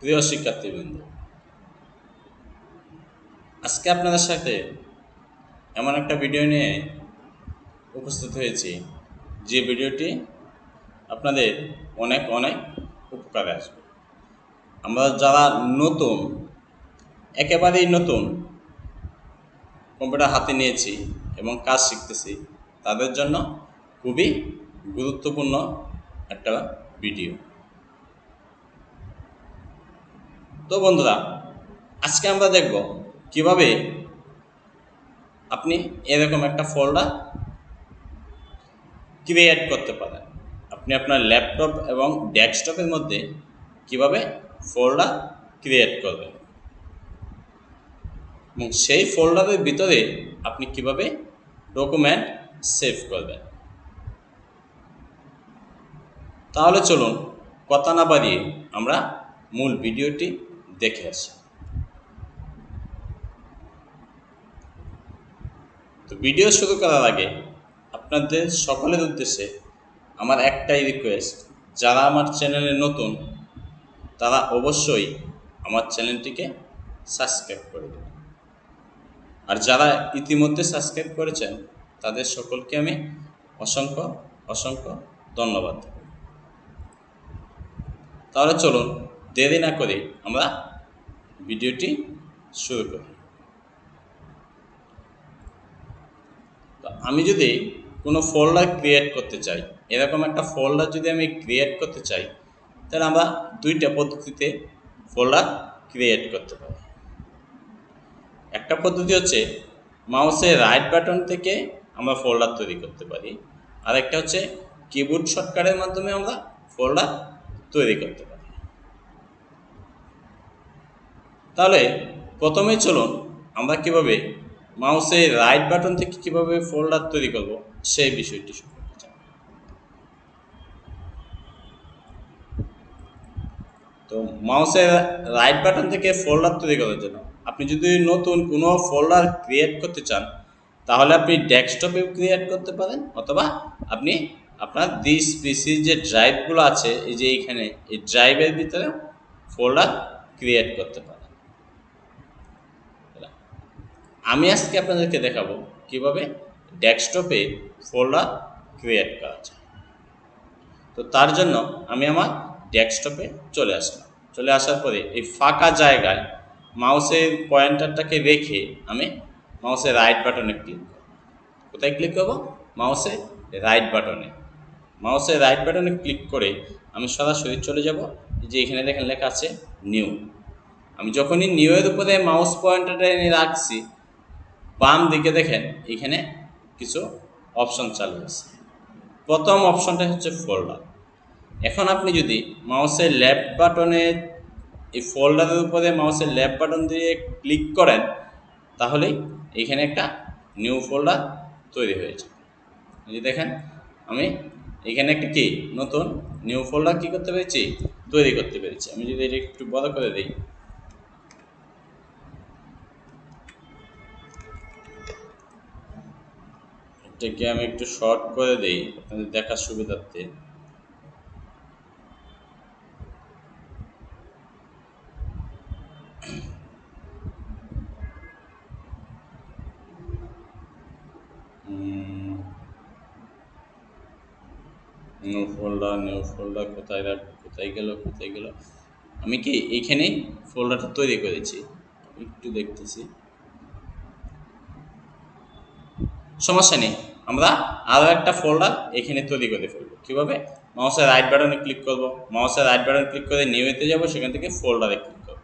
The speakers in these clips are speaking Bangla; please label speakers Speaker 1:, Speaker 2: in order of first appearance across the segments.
Speaker 1: প্রিয় শিক্ষার্থীবৃন্দ, আজকে আপনাদের সাথে এমন একটা ভিডিও নিয়ে উপস্থিত হয়েছি, যে ভিডিওটি আপনাদের অনেক অনেক উপকারে আসবে। আমরা যারা নতুন, একেবারেই নতুন কম্পিউটার হাতে নিয়েছি এবং কাজ শিখতেছি, তাদের জন্য খুবই গুরুত্বপূর্ণ একটা ভিডিও তো বন্ধুরা, আজকে আমরা দেখব কীভাবে আপনি এরকম একটা ফোল্ডার ক্রিয়েট করতে পারেন। আপনি আপনার ল্যাপটপ এবং ডেস্কটপের মধ্যে কীভাবে ফোল্ডার ক্রিয়েট করবেন। এবং সেই ফোল্ডারের ভিতরে আপনি কীভাবে ডকুমেন্ট সেভ করবেন। তাহলে চলুন, কথা না বাড়িয়ে আমরা মূল ভিডিওটি দেখে আসি তো ভিডিও শুরু করার আগে আপনাদের সকলের উদ্দেশ্যে আমার একটাই রিকোয়েস্ট যারা আমার চ্যানেলে নতুন, তারা অবশ্যই আমার চ্যানেলটিকে সাবস্ক্রাইব করে দেবেন। আর যারা ইতিমধ্যে সাবস্ক্রাইব করেছেন, তাদের সকলকে আমি অসংখ্য অসংখ্য ধন্যবাদ। দেব তাহলে চলুন, দেরি না করে আমরা ভিডিওটি শুরু করি তো আমি যদি কোনো ফোল্ডার ক্রিয়েট করতে চাই, এরকম একটা ফোল্ডার যদি আমি ক্রিয়েট করতে চাই, তাহলে আমরা দুইটা পদ্ধতিতে ফোল্ডার ক্রিয়েট করতে পারি। একটা পদ্ধতি হচ্ছে মাউসের রাইট বাটন থেকে আমরা ফোল্ডার তৈরি করতে পারি। আর একটা হচ্ছে কিবোর্ড শর্টকাটের মাধ্যমে আমরা ফোল্ডার তৈরি করতে পারি। তাহলে প্রথমেই চলুন আমরা কীভাবে মাউসের রাইট বাটন থেকে কীভাবে ফোল্ডার তৈরি করব সেই বিষয়টি তো মাউসের রাইট বাটন থেকে ফোল্ডার তৈরি করার জন্য আপনি যদি নতুন কোনো ফোল্ডার ক্রিয়েট করতে চান, তাহলে আপনি ডেস্কটপে ক্রিয়েট করতে পারেন অথবা আপনি আপনার দিস পিসির যে ড্রাইভগুলো আছে, এই যে এইখানে, এই ড্রাইভের ভিতরে ফোল্ডার ক্রিয়েট করতে পারেন। আমি আজকে আপনাদেরকে দেখাবো কীভাবে ডেস্কটপে ফোল্ডার ক্রিয়েট করা যায়। তো তার জন্য আমি আমার ডেস্কটপে চলে আসলাম। চলে আসার পরে এই ফাঁকা জায়গায় মাউসের পয়েন্টারটাকে রেখে আমি মাউসের রাইট বাটনে ক্লিক করব। কোথায় ক্লিক করব? মাউসের রাইট বাটনে। মাউসের রাইট বাটনে ক্লিক করে আমি সরাসরি চলে যাব। যে এখানে দেখেন লেখা আছে নিউ। আমি যখনই নিউ এর উপরে মাউস পয়েন্টারটা এনে রাখছি বাম দিকে দেখেন, এখানে কিছু অপশন চালু আছে। প্রথম অপশনটা হচ্ছে ফোল্ডার এখন আপনি যদি মাউসের লেফট বাটনে এই ফোল্ডারের উপরে মাউসের লেফট বাটন দিয়ে ক্লিক করেন তাহলেই এখানে একটা নিউ ফোল্ডার তৈরি হয়েছে এই যে দেখেন, আমি এখানে একটা কি? নতুন নিউ ফোল্ডার কী করতে পেরেছি? তৈরি করতে পেরেছি। আমি যদি এটা একটু বড় করে দিই এটাকে আমি একটু শর্ট করে দিই আপনাদের দেখার সুবিধার্থে। নিউ ফোল্ডার নিউ ফোল্ডার কোথায় রাখ, কোথায় গেল কোথায় গেল। আমি কি এইখানেই ফোল্ডারটা তৈরি করেছি? একটু দেখতেছি। সমস্যা নেই। আমরা আরও একটা ফোল্ডার এখানে তৈরি করে ফেলব। কীভাবে? মাউসের রাইট বাটনে ক্লিক করব। মাউসের রাইট বাটনে ক্লিক করে নিউতে যাব, সেখান থেকে ফোল্ডারে ক্লিক করব।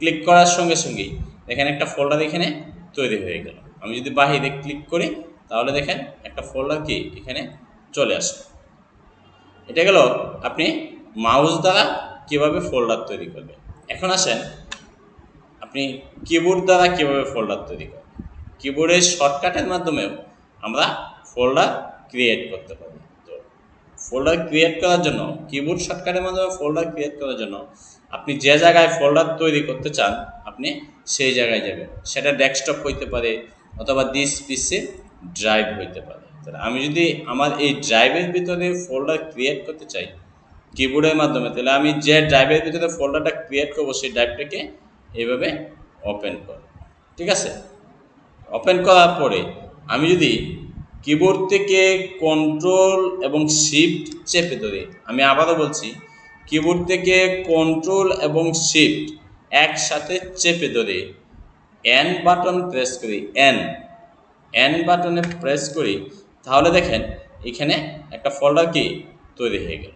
Speaker 1: ক্লিক করার সঙ্গে সঙ্গেই এখানে একটা ফোল্ডার এখানে তৈরি হয়ে গেল। আমি যদি বাহিরে ক্লিক করি, তাহলে দেখেন একটা ফোল্ডার কি? এখানে চলে আসবে এটা গেল আপনি মাউস দ্বারা কীভাবে ফোল্ডার তৈরি করবেন? এখন আসেন, আপনি কিবোর্ড দ্বারা কীভাবে ফোল্ডার তৈরি করবেন? কিবোর্ডের শর্টকাটের মাধ্যমেও আমরা ফোল্ডার ক্রিয়েট করতে পারি তো ফোল্ডার ক্রিয়েট করার জন্য কিবোর্ড শর্টকাটের মাধ্যমে ফোল্ডার ক্রিয়েট করার জন্য আপনি যে জায়গায় ফোল্ডার তৈরি করতে চান, আপনি সেই জায়গায় যাবেন। সেটা ডেস্কটপ হইতে পারে অথবা দিস পিসে ড্রাইভ হইতে পারে। তাহলে আমি যদি আমার এই ড্রাইভের ভিতরে ফোল্ডার ক্রিয়েট করতে চাই কিবোর্ডের মাধ্যমে, তাহলে আমি যে ড্রাইভের ভিতরে ফোল্ডারটা ক্রিয়েট করব, সেই ড্রাইভটাকে এইভাবে ওপেন করব। ঠিক আছে? ওপেন করার পরে আমি যদি কিবোর্ড থেকে কন্ট্রোল এবং শিফট চেপে ধরি। আমি আবারও বলছি কিবোর্ড থেকে কন্ট্রোল এবং শিফট একসাথে চেপে ধরে। এন বাটন প্রেস করি এন এন বাটনে প্রেস করি, তাহলে দেখেন এখানে একটা ফোল্ডার কি তৈরি হয়ে গেল।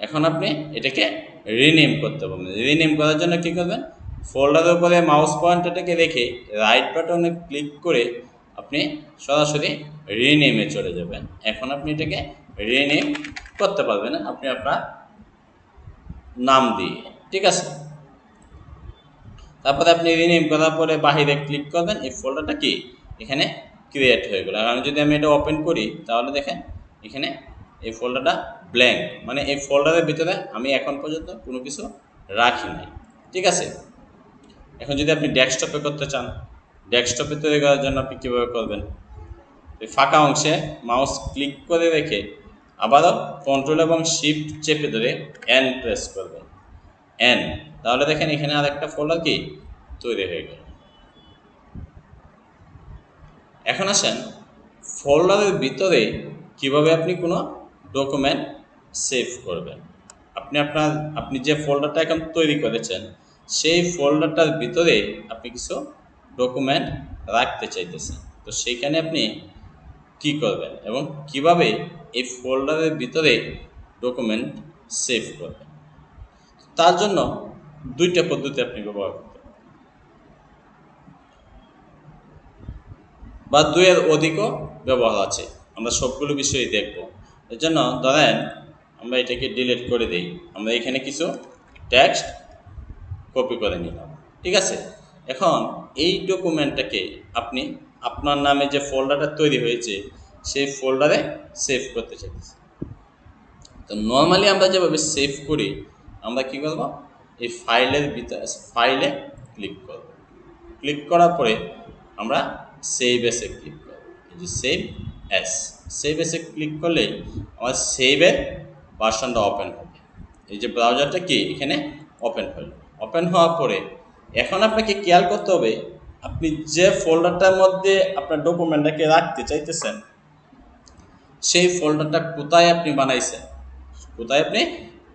Speaker 1: এখন আপনি এটাকে রিনেম করতে পারবেন। রিনেম করার জন্য কী করবেন? ফোল্ডারের উপরে মাউস পয়েন্টারটাকে রেখে রাইট বাটনে ক্লিক করে আপনি সরাসরি রিনেমে চলে যাবেন। এখন আপনি এটাকে রিনেম করতে পারবেন, আপনি আপনার নাম দিয়ে। ঠিক আছে? তারপরে আপনি রিনেম করার পরে বাহিরে ক্লিক করবেন, এই ফোল্ডারটা কি? এখানে ক্রিয়েট হয়ে গেল। আর যদি আমি এটা ওপেন করি, তাহলে দেখেন এখানে এই ফোল্ডারটা ব্ল্যাঙ্ক মানে এই ফোল্ডারের ভিতরে আমি এখন পর্যন্ত কোনো কিছু রাখি নাই। ঠিক আছে? এখন যদি আপনি ডেস্কটপে করতে চান ডেস্কটপে তৈরি করার জন্য আপনি কীভাবে করবেন? ফাঁকা অংশে মাউস ক্লিক করে রেখে আবারও কন্ট্রোল এবং শিফট চেপে ধরে এন প্রেস করবেন। এন তাহলে দেখেন এখানে আর একটা ফোল্ডার কি? তৈরি হয়ে গেল। এখন আসেন ফোল্ডারের ভিতরে কীভাবে আপনি কোনো ডকুমেন্ট সেভ করবেন? আপনি আপনার, আপনি যে ফোল্ডারটা এখন তৈরি করেছেন, সেই ফোল্ডারটার ভিতরে আপনি কিছু ডকুমেন্ট রাখতে চাইতেছেন। তো সেইখানে আপনি কি করবেন এবং কীভাবে এই ফোল্ডারের ভিতরে ডকুমেন্ট সেভ করবেন? তার জন্য দুইটা পদ্ধতি আপনি ব্যবহার করতে পারেন। বা দুইয়ের অধিকও ব্যবহার আছে। আমরা সবগুলো বিষয়ই দেখব। এর জন্য ধরেন আমরা এটাকে ডিলিট করে দিই। আমরা এখানে কিছু টেক্সট কপি করে নিলাম। ঠিক আছে? এখন এই ডকুমেন্টটাকে আপনি আপনার নামে যে ফোল্ডারটা তৈরি হয়েছে, সেই ফোল্ডারে সেভ করতে চাইতেছি তো নর্মালি আমরা যেভাবে সেভ করি, আমরা কী করব? এই ফাইলের ভিতরে ফাইলে ক্লিক করব। ক্লিক করার পরে আমরা সেভ এসে ক্লিক করব। এই যে সেভ এস সেভ এসে ক্লিক করলেই আমার সেভের ভার্সনটা ওপেন হবে। এই যে ব্রাউজারটা কি? এখানে ওপেন হলো। ওপেন হওয়ার পরে এখন আপনাকে খেয়াল করতে হবে, আপনি যে ফোল্ডারটার মধ্যে আপনার ডকুমেন্টটাকে রাখতে চাইতেছেন, সেই ফোল্ডারটা কোথায় আপনি বানাইছেন? কোথায় আপনি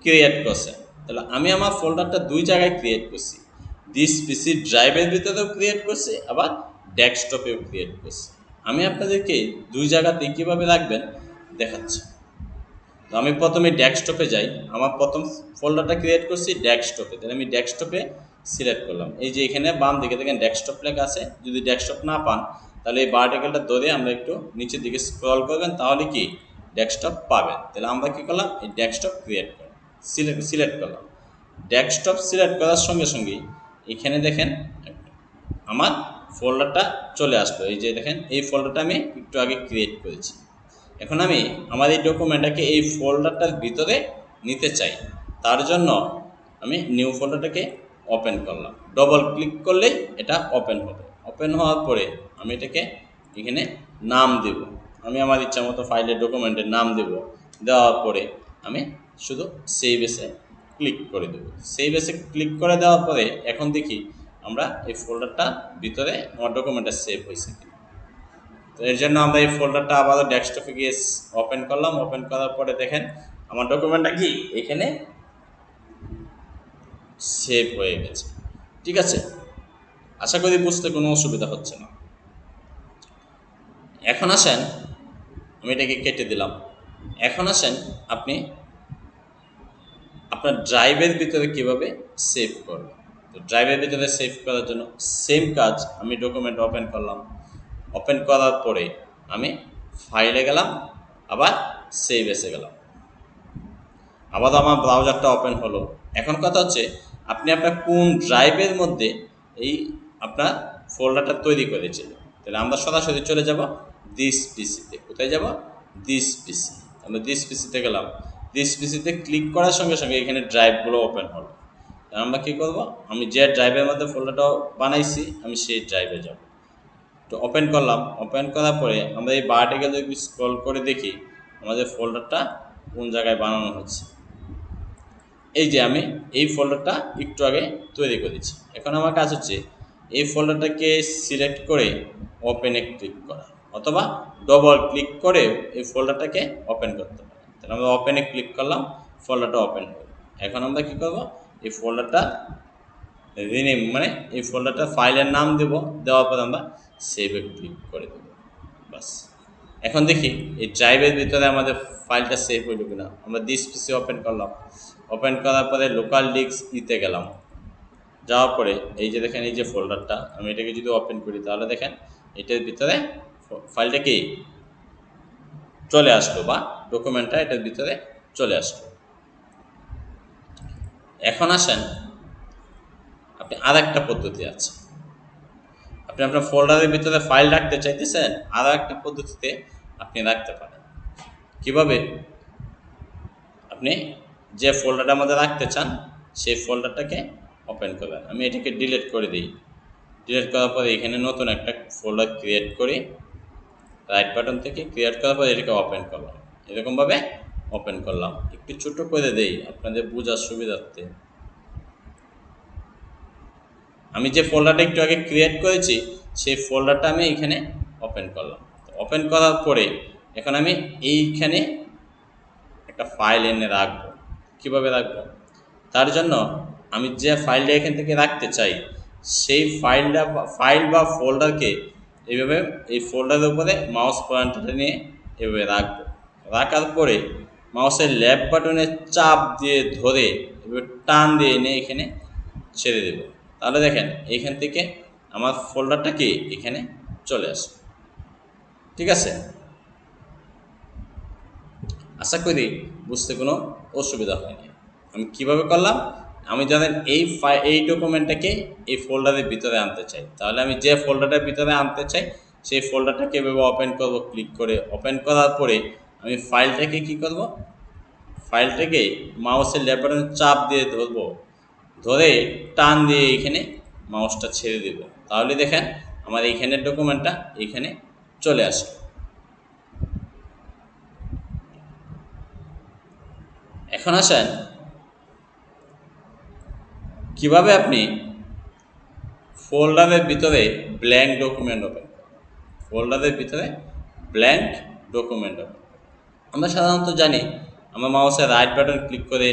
Speaker 1: ক্রিয়েট করছেন? তাহলে আমি আমার ফোল্ডারটা দুই জায়গায় ক্রিয়েট করছি। দিস পিসি ড্রাইভের ভিতরেও ক্রিয়েট করছি, আবার ডেস্কটপেও ক্রিয়েট করছি। আমি আপনাদেরকে দুই জায়গাতে কীভাবে রাখবেন দেখাচ্ছি। তো আমি প্রথমে ডেস্কটপে যাই, আমার প্রথম ফোল্ডারটা ক্রিয়েট করছি ডেস্কটপে তাহলে আমি ডেস্কটপে সিলেক্ট করলাম। এই যে এখানে বাম দিকে দেখেন ডেস্কটপ লেখা আছে। যদি ডেস্কটপ না পান, তাহলে এই বার্টিকেলটা ধরে আমরা একটু নিচের দিকে স্ক্রল করবেন, তাহলে কি? ডেস্কটপ পাবেন। তাহলে আমরা কী করলাম? এই ডেস্কটপ ক্রিয়েট করলাম। সিলেক্ট সিলেক্ট করলাম। ডেস্কটপ সিলেক্ট করার সঙ্গে সঙ্গে এখানে দেখেন আমার ফোল্ডারটা চলে আসলো। এই যে দেখেন, এই ফোল্ডারটা আমি একটু আগে ক্রিয়েট করেছি। এখন আমি আমার এই ডকুমেন্টটাকে এই ফোল্ডারটার ভিতরে নিতে চাই। তার জন্য আমি নিউ ফোল্ডারটাকে ওপেন করলাম। ডবল ক্লিক করলেই এটা ওপেন হবে। ওপেন হওয়ার পরে আমি এটাকে এখানে নাম দেব। আমি আমার ইচ্ছা মতো ফাইলের ডকুমেন্টের নাম দেব। দেওয়ার পরে আমি শুধু সেভ এসে ক্লিক করে দেবো। সেভ এসে ক্লিক করে দেওয়ার পরে এখন দেখি আমরা এই ফোল্ডারটা ভিতরে আমার ডকুমেন্টটা সেভ হয়েছে তো এর জন্য আমরা এই ফোল্ডারটা আবারও ডেস্কটপে গিয়ে ওপেন করলাম। ওপেন করার পরে দেখেন আমার ডকুমেন্টটা কি? এখানে সেভ হয়ে গেছে। ঠিক আছে? আশা করি বুঝতে কোনো অসুবিধা হচ্ছে না। এখন আসেন, আমি এটাকে কেটে দিলাম। এখন আসেন আপনি আপনার ড্রাইভের ভিতরে কীভাবে সেভ করবেন। তো ড্রাইভের ভিতরে সেভ করার জন্য সেম কাজ আমি ডকুমেন্ট ওপেন করলাম। ওপেন করার পরে আমি ফাইলে গেলাম, আবার সেভ এসে গেলাম। আবার আমার ব্রাউজারটা ওপেন হলো। এখন কথা হচ্ছে আপনি আপনার কোন ড্রাইভের মধ্যে এই আপনার ফোল্ডারটা তৈরি করেছিলেন তাহলে আমরা সরাসরি চলে যাব দিস পিসিতে কোথায় যাব? দিস পিসি আমরা দিস পিসিতে গেলাম। দিস পিসিতে ক্লিক করার সঙ্গে সঙ্গে এখানে ড্রাইভগুলো ওপেন হলো। তাহলে আমরা কী করব? আমি যে ড্রাইভের মধ্যে ফোল্ডারটা বানাইছি, আমি সেই ড্রাইভে যাব। তো ওপেন করলাম। ওপেন করার পরে আমরা এই বারটিকে যদি স্ক্রল করে দেখি, আমাদের ফোল্ডারটা কোন জায়গায় বানানো হচ্ছে? এই যে আমি এই ফোল্ডারটা একটু আগে তৈরি করেছি এখন আমার কাজ হচ্ছে এই ফোল্ডারটাকে সিলেক্ট করে ওপেনে ক্লিক করা অথবা ডবল ক্লিক করে এই ফোল্ডারটাকে ওপেন করতে পারি তাহলে আমরা ওপেনে ক্লিক করলাম ফোল্ডারটা ওপেন হলো। এখন আমরা কী করব? এই ফোল্ডারটা রিনেম মানে এই ফোল্ডারটা ফাইলের নাম দেব, দেওয়ার পর আমরা সেভে ক্লিক করে দেবো। বাস এখন দেখি এই ড্রাইভের ভিতরে আমাদের ফাইলটা সেভ হইল কিনা। আমরা দিস পিসি ওপেন করলাম। ওপেন করার পরে লোকাল ডিস্ক ইতে গেলাম। যাওয়ার পরে এই যে দেখেন, এই যে ফোল্ডারটা আমি এটাকে যদি ওপেন করি, তাহলে দেখেন, এটার ভিতরে ফাইলটা কি? চলে আসলো বা ডকুমেন্টটা এটার ভিতরে চলে আসলো। এখন আসেন, আপনি আর একটা পদ্ধতি আছে। আপনি আপনার ফোল্ডারের ভিতরে ফাইল রাখতে চাইতেছেন আর একটা পদ্ধতিতে আপনি রাখতে পারেন। কীভাবে? আপনি যে ফোল্ডারটা আমাদের রাখতে চান, সেই ফোল্ডারটাকে ওপেন করবেন। আমি এটাকে ডিলিট করে দিই। ডিলিট করার পরে এখানে নতুন একটা ফোল্ডার ক্রিয়েট করি। রাইট বাটন থেকে ক্রিয়েট করার পরে এটাকে ওপেন করলাম। এরকমভাবে ওপেন করলাম। একটু ছোটো করে দেই আপনাদের বোঝার সুবিধার্থে। আমি যে ফোল্ডারটা একটু আগে ক্রিয়েট করেছি, সেই ফোল্ডারটা আমি এখানে ওপেন করলাম। ওপেন করার পরে এখন আমি এইখানে একটা ফাইল এনে রাখব। কীভাবে রাখব? তার জন্য আমি যে ফাইলটা এখান থেকে রাখতে চাই, সেই ফাইলটা ফাইল বা ফোল্ডারকে এইভাবে, এই ফোল্ডারের উপরে মাউস পয়েন্টারটা নিয়ে এভাবে রাখব। রাখার পরে মাউসের ল্যাব বাটনে চাপ দিয়ে ধরে এভাবে টান দিয়ে এনে এখানে ছেড়ে দেবো। তাহলে দেখেন এইখান থেকে আমার ফোল্ডারটা কি এখানে চলে আসে ঠিক আছে? আশা করি বুঝতে কোনো অসুবিধা হয়নি। আমি কীভাবে করলাম? আমি জানেন এই ফাই এই ডকুমেন্টটাকে এই ফোল্ডারের ভিতরে আনতে চাই। তাহলে আমি যে ফোল্ডারটার ভিতরে আনতে চাই, সেই ফোল্ডারটাকে এভাবে ওপেন করব ক্লিক করে ওপেন করার পরে আমি ফাইলটাকে কি করব? ফাইলটাকে মাউসের লেবারের চাপ দিয়ে ধরবো। ধরে টান দিয়ে এখানে মাউসটা ছেড়ে দেব। তাহলে দেখেন, আমার এইখানের ডকুমেন্টটা এইখানে চলে আসবে এখন আসেন। কীভাবে আপনি ফোল্ডারের ভিতরে ব্ল্যাঙ্ক ডকুমেন্ট ওপেন ফোল্ডারের ভিতরে ব্ল্যাঙ্ক ডকুমেন্ট ওপেন আমরা সাধারণত জানি, আমরা মাউসের রাইট বাটন ক্লিক করে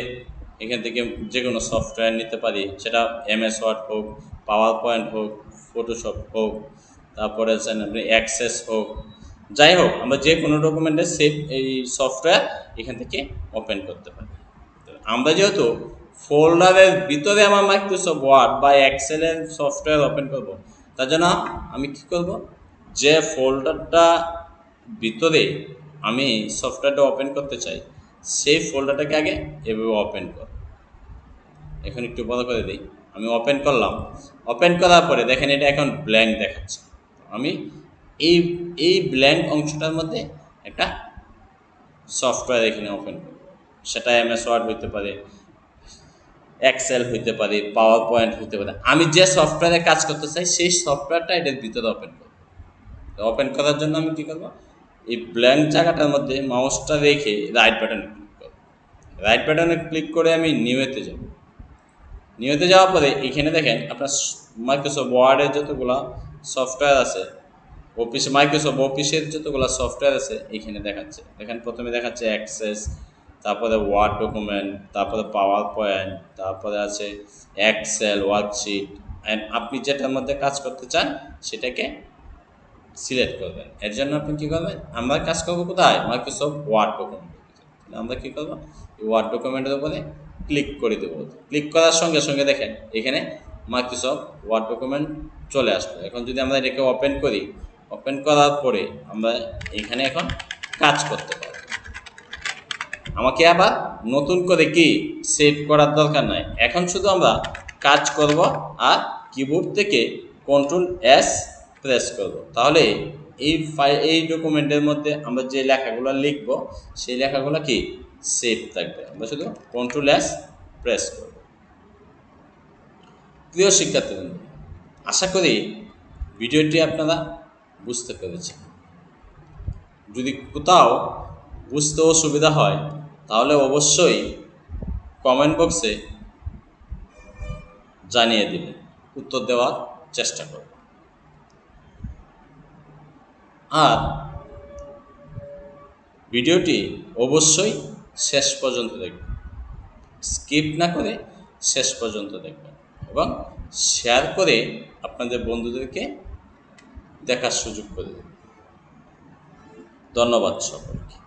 Speaker 1: এখান থেকে যে কোনো সফটওয়্যার নিতে পারি। সেটা এমএস ওয়ার্ড হোক পাওয়ার পয়েন্ট হোক ফটোশপ হোক, তারপরে আপনি অ্যাক্সেস হোক যাই হোক আমরা যে কোনো ডকুমেন্টের সেভ এই সফটওয়্যার এখান থেকে ওপেন করতে পারি। আমরা যেহেতু ফোল্ডারের ভিতরে আমার মাইক্রোসফট ওয়ার্ড বা এক্সেলের সফটওয়্যার ওপেন করব, তার জন্য আমি কী করব? যে ফোল্ডারটা ভিতরে আমি সফটওয়্যারটা ওপেন করতে চাই, সেই ফোল্ডারটাকে আগে এভাবে ওপেন কর। এখন একটু বড় করে দিই। আমি ওপেন করলাম। ওপেন করার পরে দেখেন এটা এখন ব্ল্যাঙ্ক দেখাচ্ছে। আমি এই এই ব্ল্যাঙ্ক অংশটার মধ্যে একটা সফটওয়্যার এখানে ওপেন করব সেটা এমএস ওয়ার্ড হইতে পারে এক্সেল হইতে পারে পাওয়ার পয়েন্ট হইতে পারে। আমি যে সফটওয়্যারে কাজ করতে চাই, সেই সফটওয়্যারটা এটার ভিতরে ওপেন করব। ওপেন করার জন্য আমি কী করব? এই ব্ল্যাঙ্ক জায়গাটার মধ্যে মাউসটা রেখে রাইট বাটনে ক্লিক করব। রাইট বাটনে ক্লিক করে আমি নিউতে যাব। নিউতে যাওয়ার পরে এখানে দেখেন আপনার মাইক্রোসফট ওয়ার্ডের যতগুলো সফটওয়্যার আছে অফিস মাইক্রোসফট অফিসের যতগুলো সফটওয়্যার আছে এখানে দেখাচ্ছে। দেখেন, প্রথমে দেখাচ্ছে অ্যাক্সেস তারপরে ওয়ার্ড ডকুমেন্ট তারপরে পাওয়ার পয়েন্ট তারপরে আছে এক্সেল ওয়ার্কশিট অ্যান্ড আপনি যেটার মধ্যে কাজ করতে চান, সেটাকে সিলেক্ট করবেন। এর জন্য আপনি কী করবেন? আমরা কাজ করব কোথায়? মাইক্রোসফট ওয়ার্ড ডকুমেন্ট আমরা কী করব? ওয়ার্ড ডকুমেন্টের উপরে ক্লিক করে দেবো। ক্লিক করার সঙ্গে সঙ্গে দেখেন, এখানে মাইক্রোসফট ওয়ার্ড ডকুমেন্ট চলে আসবে এখন যদি আমরা এটাকে ওপেন করি ওপেন করার পরে আমরা এখানে এখন কাজ করতে পারব। আমাকে আবার নতুন করে কি সেভ করার দরকার নাই। এখন শুধু আমরা কাজ করব আর কিবোর্ড থেকে কন্ট্রোল এস প্রেস করব। তাহলে এই ফাই এই ডকুমেন্টের মধ্যে আমরা যে লেখাগুলো লিখব, সেই লেখাগুলো কি সেভ থাকবে। আমরা শুধু কন্ট্রোল এস প্রেস করব। প্রিয় শিক্ষার্থীবৃন্দ আশা করি ভিডিওটি আপনারা বুঝতে পেরেছেন যদি কোথাও বুঝতে অসুবিধা হয়, তাহলে অবশ্যই কমেন্ট বক্সে জানিয়ে দিবেন উত্তর দেওয়ার চেষ্টা করব। আর ভিডিওটি অবশ্যই শেষ পর্যন্ত দেখবেন। স্কিপ না করে শেষ পর্যন্ত দেখবেন এবং শেয়ার করে আপনাদের বন্ধুদেরকে দেখার সুযোগ করে দেবে। ধন্যবাদ সকলকে।